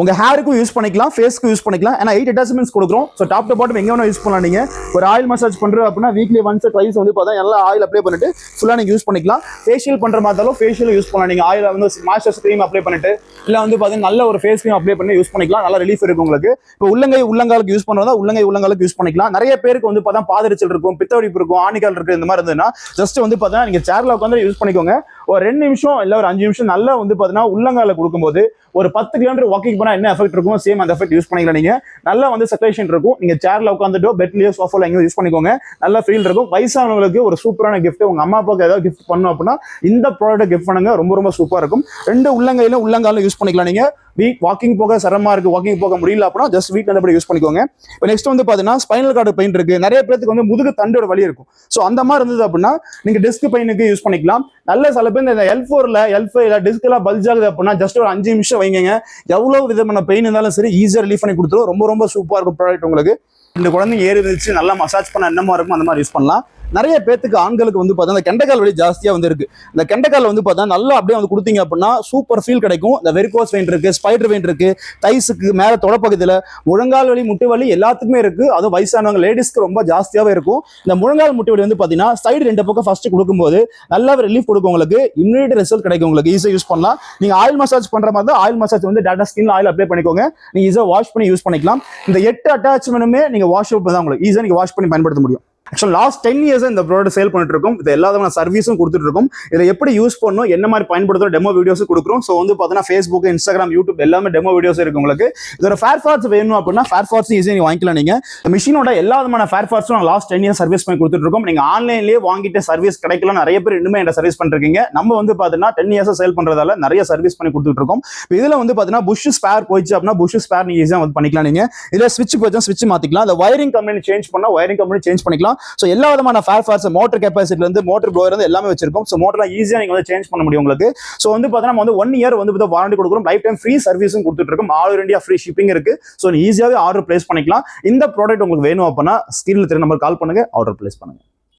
உங்க ஹேருக்கும் யூஸ் பண்ணிக்கலாம் ஃபேஸ்க்கு யூஸ் பண்ணிக்கலாம். ஏன்னா எயிட் அட்டாச்மெண்ட்ஸ் கொடுக்குறோம். ஸோ டாப் டு பாட்டம் எங்கே வேணா யூஸ் பண்ணலாம் நீங்கள் ஒரு ஆயில் மசாஜ் பண்றது அப்படின்னா வீக்லி ஒன்ஸ் ட்ரைஸ் வந்து பார்த்தா நல்லா ஆயில் அப்ளை பண்ணிட்டு ஃபுல்லா நீங்கள் யூஸ் பண்ணிக்கலாம். ஃபேஷியல் பண்ற மாதிரி ஃபேஷியல் யூஸ் பண்ணலாம். நீங்க ஆயில் வந்து மாஸ்டர் க்ரீம் அப்ளை பண்ணிட்டு இல்லை வந்து பார்த்தீங்கன்னா நல்ல ஒரு ஃபேஸ் க்ரீம் அப்ளை பண்ணி யூஸ் பண்ணிக்கலாம். நல்லா ரிலீஃப் இருக்கும் உங்களுக்கு. இப்போ உள்ளங்கை உள்ளங்காலுக்கு யூஸ் பண்ணுறதா உள்ளங்கை உள்ளங்காலுக்கு யூஸ் பண்ணிக்கலாம். நிறைய பேருக்கு வந்து பார்த்தா பாதரிச்சல் இருக்கும் பித்தவடிப்பு இருக்கும் ஆணிக்கால் இருக்குது இந்த மாதிரி இருந்ததுன்னா ஜஸ்ட் வந்து பார்த்தீங்கன்னா நீங்க சேரில் உட்காந்து யூஸ் பண்ணிக்கோங்க. ஒரு ரெண்டு நிமிஷம் இல்லை ஒரு அஞ்சு நிமிஷம் நல்லா வந்து பார்த்தீங்கன்னா உள்ளங்கால கொடுக்கும்போது ஒரு பத்து கிலோமீட்டர் வாக்கிங் பண்ணா என்ன எஃபெக்ட் இருக்கும் சேம் அந்த எஃபெக்ட் யூஸ் பண்ணிக்கலாம் நீங்க. நல்லா வந்து சர்க்குலேஷன் இருக்கும். நீங்க சேர்ல உட்காந்துட்டோ பெட்லயோ சோஃபால எங்கேயும் யூஸ் பண்ணிக்கோங்க. நல்ல ஃபீல் இருக்கும். வயசானவங்களுக்கு ஒரு சூப்பரான கிஃப்ட் உங்க அம்மா அப்பாவுக்கு ஏதாவது கிஃப்ட் பண்ணணும் அப்படின்னா இந்த ப்ராடக்ட் கிஃப்ட் பண்ணுங்க. ரொம்ப ரொம்ப சூப்பரா இருக்கும். ரெண்டு உள்ளங்கையில உள்ளங்காலும் யூஸ் பண்ணிக்கலாம் நீங்க. வீக் வாக்கிங் போக சிரமமா இருக்கு. வாக்கிங் போக முடியல அப்படின்னா ஜஸ்ட் வீட்டில் அப்படி யூஸ் பண்ணிக்கோங்க. இப்போ நெக்ஸ்ட் வந்து பார்த்தீங்கன்னா ஸ்பைனல் கார்டு பெயின் இருக்கு. நிறைய பேருக்கு வந்து முதுகு தண்டோட வலி இருக்கும். ஸோ அந்த மாதிரி இருந்தது அப்படின்னா நீங்கள் டிஸ்க் பெயினுக்கு யூஸ் பண்ணிக்கலாம். நல்ல சில பேர் இந்த எல் ஃபோரில் எல் ஃபைவ்ல டிஸ்க் பல்ஜ் ஆகுது அப்படின்னா ஜஸ்ட் ஒரு அஞ்சு நிமிஷம் வைங்க எவ்வளோ விதமான பெயின் இருந்தாலும் சரி ஈஸியாக ரிலீஃப் பண்ணி கொடுத்துரும். ரொம்ப ரொம்ப சூப்பராக இருக்கும் ப்ராடக்ட் உங்களுக்கு. இந்த குழந்தைங்க ஏறி வச்சு நல்லா மசாஜ் பண்ண என்னமா இருக்கும் அந்த மாதிரி யூஸ் பண்ணலாம். நிறைய பேத்துக்கு ஆண்களுக்கு வந்து பார்த்தா அந்த கெண்டக்கால் வலி ஜாஸ்தியாக வந்து இருக்கு. இந்த கெண்டக்கால் வந்து பார்த்தா நல்லா அப்படியே வந்து கொடுத்தீங்க அப்படின்னா சூப்பர் ஃபீல் கிடைக்கும். இந்த வெரிகோஸ் வெயின் இருக்கு ஸ்பைடர் வெயின் இருக்கு தைஸுக்கு மேலே தொடப்பகுதியில் முழங்கால் வலி முட்டு வலி எல்லாத்துக்குமே இருக்கு. அதுவும் வயசானவங்க லேடிஸ்க்கு ரொம்ப ஜாஸ்தியாகவே இருக்கும். இந்த முழங்கால் முட்டு வலி வந்து பார்த்தீங்கன்னா சைடு ரெண்டு பக்கம் ஃபர்ஸ்ட் கொடுக்கும்போது நல்லாவே ரிலீஃப் கொடுக்கும் உங்களுக்கு. இம்யூனிட்டி ரிசல்ட் கிடைக்கும் உங்களுக்கு. ஈஸியாக யூஸ் பண்ணலாம். நீங்க ஆயில் மசாஜ் பண்ற மாதிரி தான் ஆயில் மசாஜ் வந்து டேட்டா ஸ்கின் ஆயில் அப்ளை பண்ணிக்கோங்க. நீங்க ஈஸியாக வாஷ் பண்ணி யூஸ் பண்ணிக்கலாம். இந்த எட்டு அட்டாச்மெண்ட்டுமே நீங்க வாஷ் அவுட் தான் உங்களுக்கு ஈஸியாக நீங்க வாஷ் பண்ணி பயன்படுத்த முடியும். ஆக்சுவல் லாஸ்ட் டென் இயர்ஸ் இந்த ப்ராடக்ட் சேல் பண்ணிட்டு இருக்கோம் இது எல்லா விதமான சர்வீஸும் கொடுத்துட்டு இருக்கோம் இதை எப்படி யூஸ் பண்ணணும் என்ன மாதிரி பயன்படுத்துகிற டெமோ வீடியோஸ் கொடுக்குறோம். ஸோ வந்து பார்த்தீங்கன்னா ஃபேஸ்புக் இன்ஸ்டாகிராம் யூடியூப் எல்லாமே டெமோ வீடியோஸ் இருக்கு உங்களுக்கு. இதோட ஃபேர் பார்ட்ஸ் வேணும் அப்படின்னா ஃபேர் பார்ட்ஸ் ஈஸியாக நீங்க வாங்கிக்கலாம் நீங்க. மிஷினோட எல்லா விதமான ஃபேர் பார்ட்ஸும் நான் லாஸ்ட் டென் இயர்ஸ் சர்வீஸ் பண்ணி கொடுத்துட்டு இருக்கோம் நீங்க ஆன்லைன்லேயே வாங்கிட்டு சர்வீஸ் கிடைக்கல நிறைய பேர் இன்னுமே என்ன சர்வீஸ் பண்ணிருக்கீங்க. நம்ம வந்து பார்த்தீங்கன்னா டென் இயர்ஸ் சேல் பண்றதால நிறைய சர்வீஸ் பண்ணி கொடுத்துட்டு இருக்கோம் இதில் இதுல வந்து பார்த்தீங்கன்னா புஷ் ஸ்பேர் போயிடுச்சு அப்படின்னா புஷ் ஸ்பேர் நீங்க ஈஸியாக வந்து பண்ணிக்கலாம் நீங்க. இதில் ஸ்விட்ச் போச்சு ஸ்விட்ச் மாத்திக்கலாம். அந்த வயரிங் கம்பெனி சேஞ்ச் பண்ணா வயரிங் கம்பெனி சேஞ்ச் பண்ணிக்கலாம். ஸோ எல்லா விதமான ஃபேர் ஃபார்ஸ் மோட்டர் கெப்பாசிட்டில இருந்து மோட்டர் ப்ளோயர் இருந்து எல்லாமே வச்சிருக்கோம். ஸோ மோட்டர்லாம் ஈஸியாக நீங்க வந்து சேஞ்ச் பண்ண முடியும் உங்களுக்கு. ஸோ வந்து பார்த்தீங்கன்னா நம்ம வந்து ஒன் இயர் வந்து வாரண்டி கொடுக்குறோம். லைஃப் டைம் ஃப்ரீ சர்வீஸும் கொடுத்துட்டு இருக்கோம். ஆல் இண்டியா ஃப்ரீ ஷிப்பிங் இருக்கு. ஸோ ஈஸியாகவே ஆர்டர் பிளேஸ் பண்ணிக்கலாம். இந்த ப்ராடக்ட் உங்களுக்கு வேணும் அப்படின்னா ஸ்கிரீனில் திரு நம்பர் கால் பண்ணுங்க. ஆர்டர் பிளேஸ் பண்ணுங்க.